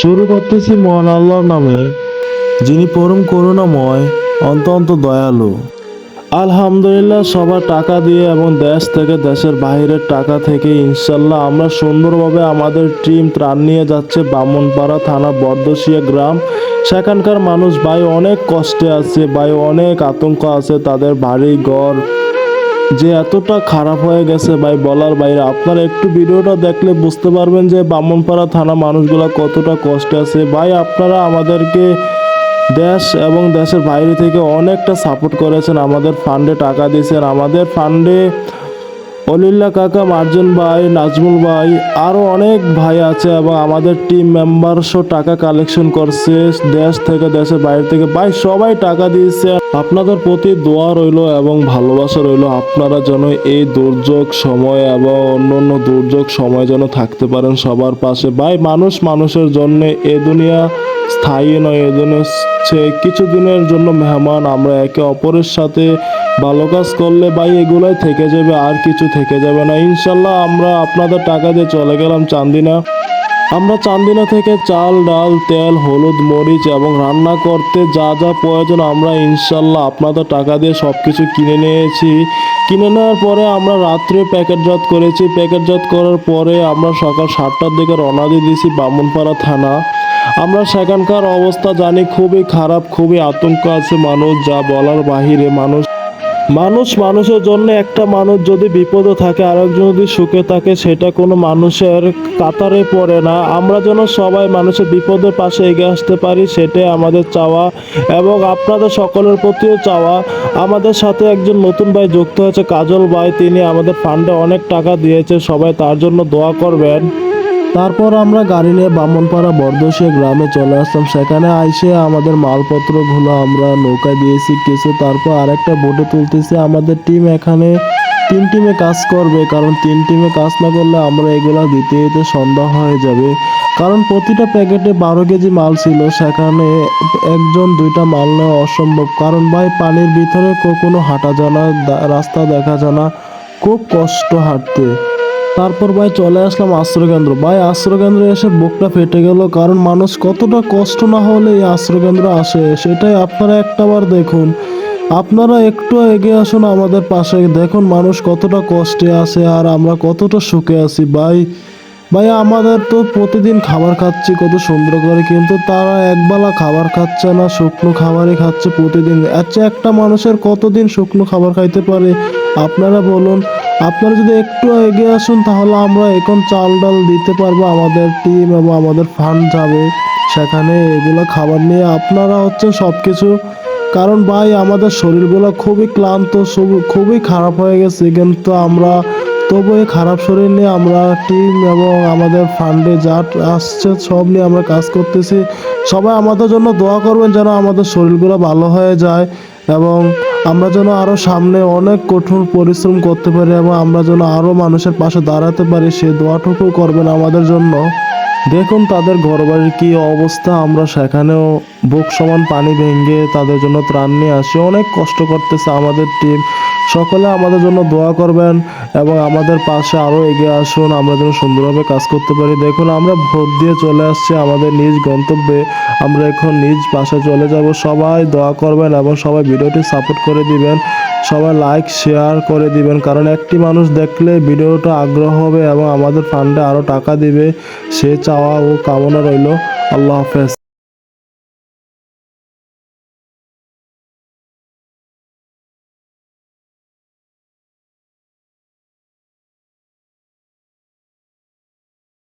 শুরু করতেছি মহান আল্লাহর নামে যিনি পরম করুণাময় অন্ত অন্ত দয়ালু। আলহামদুলিল্লাহ, সবার টাকা দিয়ে এবং দেশ থেকে দেশের বাইরের টাকা থেকে ইনশাল্লাহ আমরা সুন্দরভাবে আমাদের টিম ত্রাণ নিয়ে যাচ্ছে বামনপাড়া থানা বর্দশিয়া গ্রাম। সেখানকার মানুষ ভাই অনেক কষ্টে আছে, ভাই অনেক আতঙ্ক আছে, তাদের বাড়ি ঘর যে এতটা খারাপ হয়ে গেছে ভাই বলার বাইরে। আপনারা একটু ভিডিওটা দেখলে বুঝতে পারবেন যে বামনপাড়া থানা মানুষগুলো কতটা কষ্টে আছে। ভাই, আপনারা আমাদেরকে দেশ এবং দেশের বাইরে থেকে অনেকটা সাপোর্ট করেছেন। আমাদের ফান্ডে টাকা দিয়েছেন। আমাদের ফান্ডে অলিল্লা কাকা, মার্জন ভাই, নাজমুল ভাই আরও অনেক ভাই আছে এবং আমাদের টিম মেম্বারসও টাকা কালেকশন করছে দেশ থেকে, দেশের বাইরে থেকে। ভাই, সবাই টাকা দিয়েছে। আপনাদের প্রতি দোয়া রইল এবং ভালোবাসা রইল। আপনারা যেন এই দুর্যোগ সময় এবং অন্য অন্য দুর্যোগ সময় যেন থাকতে পারেন সবার পাশে। ভাই, মানুষ মানুষের জন্য এ দুনিয়া স্থায়ী নয়, এ দুনিয়া হচ্ছে কিছুদিনের জন্য মেহমান। আমরা একে অপরের সাথে ভালো কাজ করলে ভাই এগুলাই থেকে যাবে, আর কিছু থেকে যাবে না। ইনশাল্লাহ আমরা আপনাদের টাকা দিয়ে চলে গেলাম চান্দিনা। আমরা চান্দিনা থেকে চাল, ডাল, তেল, হলুদ, মরিচ এবং রান্না করতে যা যা প্রয়োজন আমরা ইনশাল্লাহ আপনাদের টাকা দিয়ে সব কিছু কিনে নিয়েছি। কিনে নেওয়ার পরে আমরা রাত্রে প্যাকেটজাত করেছি। প্যাকেটজাত করার পরে আমরা সকাল সাতটার দিকে রওনা দিয়ে দিয়েছি বামুনপাড়া থানা। আমরা সেখানকার অবস্থা জানি, খুবই খারাপ, খুবই আতঙ্ক আছে মানুষ, যা বলার বাহিরে মানুষ। মানুষ মানুষের জন্য একটা মানুষ যদি বিপদে থাকে, আরেকজন যদি সুখে থাকে, সেটা কোনো মানুষের কাতারে পড়ে না। আমরা যেন সবাই মানুষের বিপদের পাশে এগিয়ে আসতে পারি, সেটাই আমাদের চাওয়া এবং আপনাদের সকলের প্রতিও চাওয়া। আমাদের সাথে একজন নতুন ভাই যুক্ত হয়েছে, কাজল ভাই। তিনি আমাদের ফান্ডে অনেক টাকা দিয়েছে, সবাই তার জন্য দোয়া করবেন। তারপর আমরা গাড়ি নিয়ে বামনপাড়া বর্দশিয়া গ্রামে চলে আসলাম। সেখানে আইসে আমাদের মালপত্রগুলো আমরা নৌকায় দিয়েছি, কিছু তারপর আরেকটা বোটে তুলতেছি। আমাদের টিম এখানে তিন টিমে কাজ করবে, কারণ তিন টিমে কাজ না করলে আমরা এগুলো দিতে দিতে সন্ধ্যা হয়ে যাবে। কারণ প্রতিটা প্যাকেটে বারো কেজি মাল ছিল, সেখানে একজন দুইটা মাল নেওয়া অসম্ভব। কারণ ভাই, পানির ভিতরে কোনো হাঁটা জানা রাস্তা দেখা জানা খুব কষ্ট হাঁটতে। তারপর ভাই চলে আসলাম আশ্রয়কেন্দ্র। ভাই, আশ্রয়কেন্দ্রে এসে বুকটা ফেটে গেল, কারণ মানুষ কতটা কষ্ট না হলে এই আশ্রয়কেন্দ্র আসে। সেটাই আপনারা একটাবার দেখুন। আপনারা একটু এগিয়ে আসুন আমাদের পাশে। দেখুন মানুষ কতটা কষ্টে আছে আর আমরা কতটা সুখে আছি। ভাই ভাই, আমাদের তো প্রতিদিন খাবার খাচ্ছি, কত সুন্দর করে, কিন্তু তারা একবেলা খাবার খাচ্ছে না, শুকনো খাবারই খাচ্ছে প্রতিদিন। আচ্ছা একটা মানুষের কতদিন শুকনো খাবার খাইতে পারে? আপনারা বলুন। আপনারা যদি একটু এগিয়ে আসুন, তাহলে আমরা এখন চাল ডাল দিতে পারব, আমাদের টিম এবং আমাদের ফান্ড যাবে সেখানে। এগুলো খাবার নিয়ে আপনারা হচ্ছে সব কিছু কারণ ভাই, আমাদের শরীরগুলো খুবই ক্লান্ত খুবই খারাপ হয়ে গেছে। কিন্তু আমরা তবু এই খারাপ শরীর নিয়ে আমরা টিম এবং আমাদের ফান্ডে যা আসছে, সব নিয়ে আমরা কাজ করতেছি। সবাই আমাদের জন্য দোয়া করবেন যেন আমাদের শরীরগুলো ভালো হয়ে যায় এবং আমরা যেন আরও সামনে অনেক কঠোর পরিশ্রম করতে পারি এবং আমরা যেন আরও মানুষের পাশে দাঁড়াতে পারি, সে দোয়াটুকু করবেন আমাদের জন্য। দেখুন তাদের ঘরবাড়ির কি অবস্থা। আমরা সেখানেও বুক সমান পানি ভেঙে তাদের জন্য ত্রাণ নিয়ে আসি। অনেক কষ্ট করতেছে আমাদের টিম সকলে আমাদের জন্য দোয়া করবেন এবং আমাদের পাশে আরও এগিয়ে আসুন। আমরা যেন সুন্দরভাবে কাজ করতে পারি। দেখুন, আমরা ভোট দিয়ে চলে আসছি আমাদের নিজ গন্তব্যে। আমরা এখন নিজ পাশে চলে যাব। সবাই দোয়া করবেন এবং সবাই ভিডিওটি সাপোর্ট করে দিবেন। সবাই লাইক শেয়ার করে দিবেন। কারণ একটি মানুষ দেখলে ভিডিওটা আগ্রহ হবে এবং আমাদের ফান্ডে আরও টাকা দিবে। সে চাওয়া ও কামনা রইল। আল্লাহ হাফেজ।